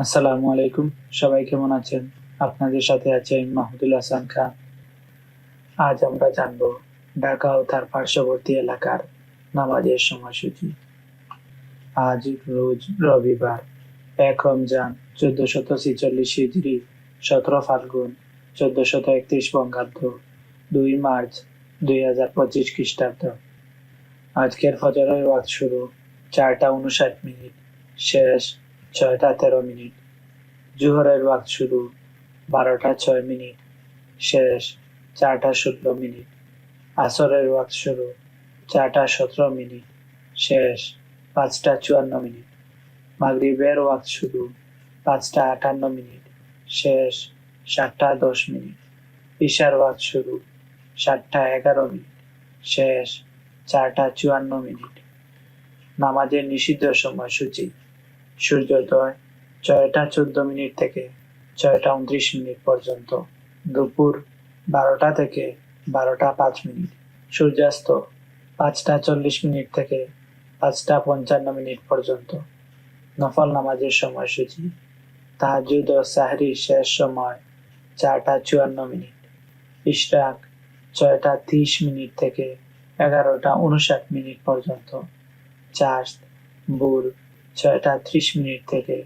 আসসালামু আলাইকুম। সবাই কেমন আছেন? আপনাদের সাথে আছে মাহমুদুল হাসান খান আজ আমরা জানব ঢাকা ও তার পার্শ্ববর্তী এলাকার নামাজের সময়সূচি। আজ রোজ রবিবার, এক রমজান চোদ্দ শত ছিচল্লিশ হিজড়ি সতেরো ফাল্গুন চোদ্দ শত একত্রিশ বঙ্গাব্দ, দুই মার্চ, দুই হাজার পঁচিশ খ্রিস্টাব্দ। আজকের ফজরের ওয়াক্ত শুরু চারটা উনষাট মিনিট। শেষ ছয়টা তেরো মিনিট। জোহরের ওয়াক্ত শুরু, বারোটা ছয় মিনিট, শেষ চারটা ষোলো মিনিট। আসরের ওয়াক্ত শুরু, চারটা সতেরো মিনিট, শেষ পাঁচটা চুয়ান্ন মিনিট। মাগরিবের ওয়াক্ত শুরু, পাঁচটা আটান্ন মিনিট, শেষ সাতটা দশ মিনিট। ঈশার ওয়াক্ত শুরু, সাতটা এগারো মিনিট, শেষ চারটা চুয়ান্ন মিনিট। নামাজের নিষিদ্ধ সময়সূচি সূর্যোদয় ছয়টা চোদ্দ মিনিট থেকে ছয়টা উনত্রিশ মিনিট পর্যন্ত। দুপুর বারোটা থেকে বারোটা পাঁচ মিনিট। সূর্যাস্ত পাঁচটা চল্লিশ মিনিট থেকে পাঁচটা পঞ্চান্ন মিনিট পর্যন্ত। নফল নামাজের সময়সূচি। তাহাজুদ ও সাহরির শেষ সময় চারটা চুয়ান্ন মিনিট। ইশরাক ছয়টা তিরিশ মিনিট থেকে এগারোটা উনষাট মিনিট পর্যন্ত। চার্জ বুর ছয়টা ত্রিশ মিনিট থেকে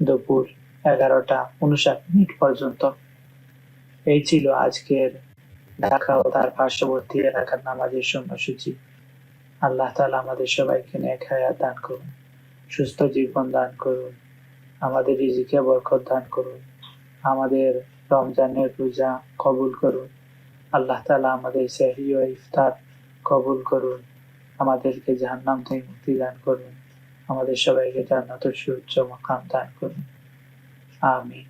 দুপুর এগারোটা উনষাট মিনিট পর্যন্ত। এই ছিল আজকের ঢাকা ও তার পার্শ্ববর্তী এলাকার নামাজের সময়সূচি। আল্লাহ তালা আমাদের সবাইকে নেক দান করুন, সুস্থ জীবন দান করুন, আমাদের রিজিকে বরকত দান করুন, আমাদের রমজানের পূজা কবুল করুন। আল্লাহ তালা আমাদের সেহরি ও ইফতার কবুল করুন, আমাদেরকে জাহান্নাম থেকে মুক্তি দান করুন। আমাদের সবাইকে জান্নাতের সুউচ্চ মাকাম দান করুন। আমিন।